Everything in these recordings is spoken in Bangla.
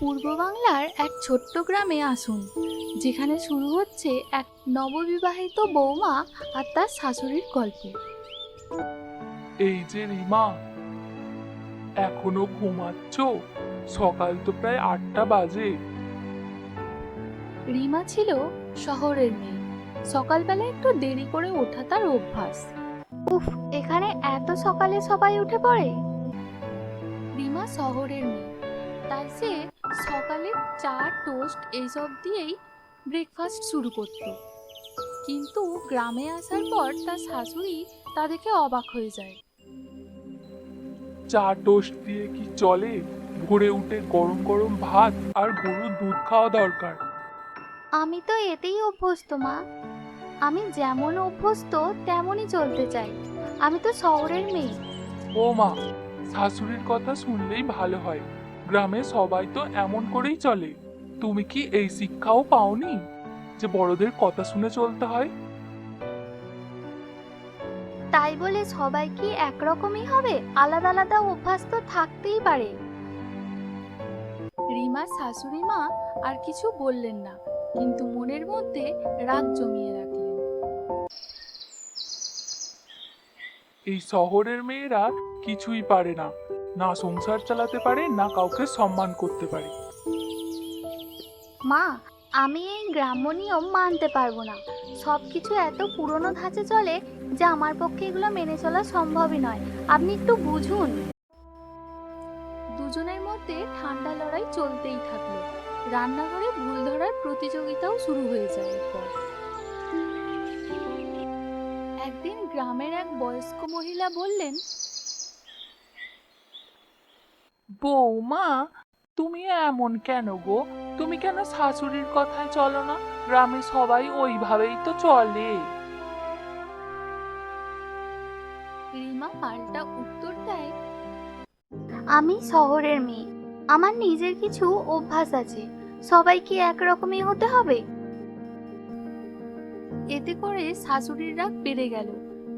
পূর্ব বাংলার এক ছোট্ট গ্রামে আসুন যেখানে শুরু হচ্ছে এক নববিবাহিত বৌমা আর তার শাশুড়ির গল্প। এই যে রিমা এখনও ঘুমাচ্ছ? সকাল তো প্রায় আটটা বাজে। রিমা ছিল শহরের মেয়ে। সকালবেলা একটু দেরি করে ওঠা তার অভ্যাস। উফ এখানে এত সকালে সবাই উঠে পড়ে? রিমা শহরের মেয়ে তাই সে সকালে চা টোস্ট এইসব দিয়েই ব্রেকফাস্ট শুরু করত। কিন্তু গ্রামে আসার পর তার শাশুড়ি তা দেখে অবাক হয়ে যায়। চা টোস্ট দিয়ে কি চলে? ভোরে উঠে গরম গরম ভাত আর গরুর দুধ খাওয়া দরকার। আমি তো এতেই অভ্যস্ত মা। আমি যেমন অভ্যস্ত তেমনই চলতে চাই। আমি তো শহরের মেয়ে। ও মা শাশুড়ির কথা শুনলেই ভালো হয়। গ্রামে সবাই তো এমন করেই চলে। তুমি কি এই শিক্ষাও পাওনি যে বড়দের কথা শুনে চলতে হয়? তাই বলে সবাই কি একরকমই হবে? আলাদা আলাদা অভ্যাস তো থাকতেই পারে। রিমার শাশুড়ি মা আর কিছু বললেন না কিন্তু মনের মধ্যে রাগ জমিয়ে রাখলেন। এই শহরের মেয়েরা কিছুই পারে না। না সংসার চালাতে পারে, না কাউকে সম্মান করতে পারে। মা, আমি এই গ্রাম্য নিয়ম মানতে পারব না। সব কিছু এত পুরনো ধাঁচে চলে যে আমার পক্ষে এগুলো মেনে চলা সম্ভবই নয়। আপনি একটু বুঝুন। দুজনের মধ্যে ঠান্ডা লড়াই চলতেই থাকল। রান্নাঘরে ভুল ধরার প্রতিযোগিতাও শুরু হয়ে যায় এরপর। একদিন গ্রামের এক বয়স্ক মহিলা বললেন বৌমা, তুমি এমন কেন গো? তুমি কেন শাশুড়ির কথায় চলো না? গ্রামে সবাই ওইভাবেই তো চলে। রিমা পাল্টা উত্তর দেয়, আমি শহরের মেয়ে। আমার নিজের কিছু অভ্যাস আছে। সবাই কি একরকমই হতে হবে? এতে করে শাশুড়ির রাগ বেড়ে গেল।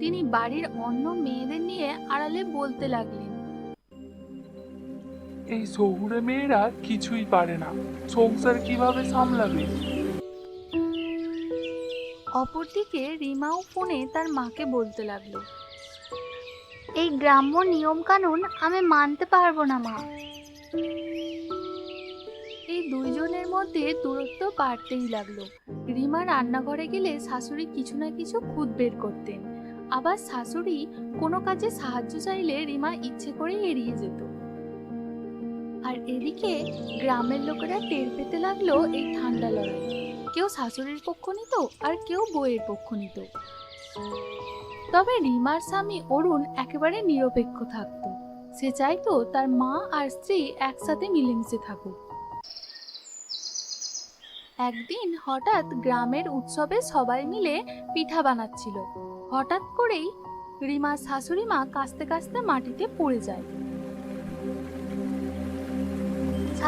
তিনি বাড়ির অন্য মেয়েদের নিয়ে আড়ালে বলতে লাগলেন এই শহুরে মেয়েরা কিছুই পারে না। সংসার কীভাবে সামলাবে? অপরদিকে রিমাও ফোনে তার মাকে বলতে লাগল, এই গ্রাম্য নিয়ম কানুন আমি মানতে পারব না, মা। এই দুইজনের মধ্যে দূরত্ব বাড়তেই লাগল। রিমা রান্নাঘরে গেলে শাশুড়ি কিছু না কিছু খুদ বের করতেন। আবার শাশুড়ি কোনো কাজে সাহায্য চাইলে রিমা ইচ্ছে করে এড়িয়ে যেত। এদিকে গ্রামের লোকেরা টের পেতে লাগল এই ঠান্ডা লড়াই কেউ শাশুড়ির পক্ষ নিত আর কেউ বইয়ের পক্ষ নিত। তবে রিমার স্বামী অরুণ একেবারে নিরপেক্ষ থাকতো। সে চাইতো তার মা আর স্ত্রী একসাথে মিলেমিশে থাকুক। একদিন হঠাৎ গ্রামের উৎসবে সবাই মিলে পিঠা বানাচ্ছিল। হঠাৎ করেই রিমার শাশুড়ি মা কাস্তে কাস্তে মাটিতে পড়ে যায়।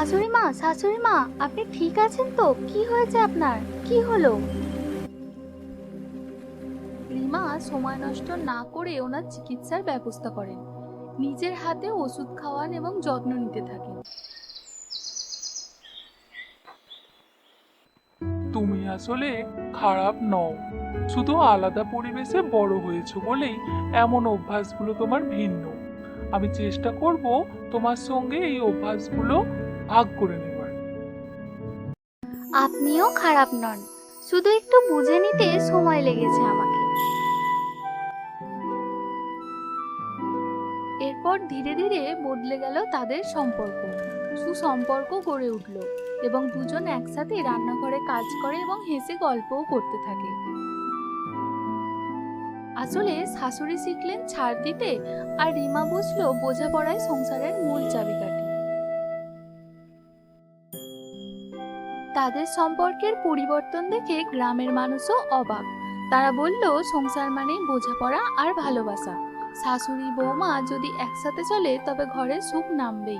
শাশুড়ি মা শাশুড়ি মা আপনি ঠিক আছেন তো? কি হয়েছে আপনার? কি হলো? রিমা সময় নষ্ট না করে ওনার চিকিৎসার ব্যবস্থা করেন। নিজের হাতে ওষুধ খাওয়ান এবং যত্ন নিতে থাকেন। তুমি আসলে খারাপ নও। শুধু আলাদা পরিবেশে বড় হয়েছো বলেই এমন অভ্যাসগুলো তোমার ভিন্ন। আমি চেষ্টা করব তোমার সঙ্গে এই অভ্যাসগুলো ভাগ করে নেবার। আপনিও খারাপ নন। শুধু একটু বুঝে নিতে সময় লেগেছে আমাকে। এরপর ধীরে ধীরে বদলে গেল তাদের সম্পর্ক। সুসম্পর্ক গড়ে উঠল এবং দুজন একসাথে রান্নাঘরে কাজ করে এবং হেসে গল্পও করতে থাকে। আসলে শাশুড়ি শিখলেন ছাড় দিতে আর রিমা বুঝলো বোঝাপড়ায় সংসারের মূল চাবিকাঠি। তাদের সম্পর্কের পরিবর্তন দেখে গ্রামের মানুষও অবাক। তারা বলল, সংসার মানে বোঝাপড়া আর ভালোবাসা। শাশুড়ি, বৌমা যদি একসাথে চলে, তবে ঘরে সুখ নামবেই।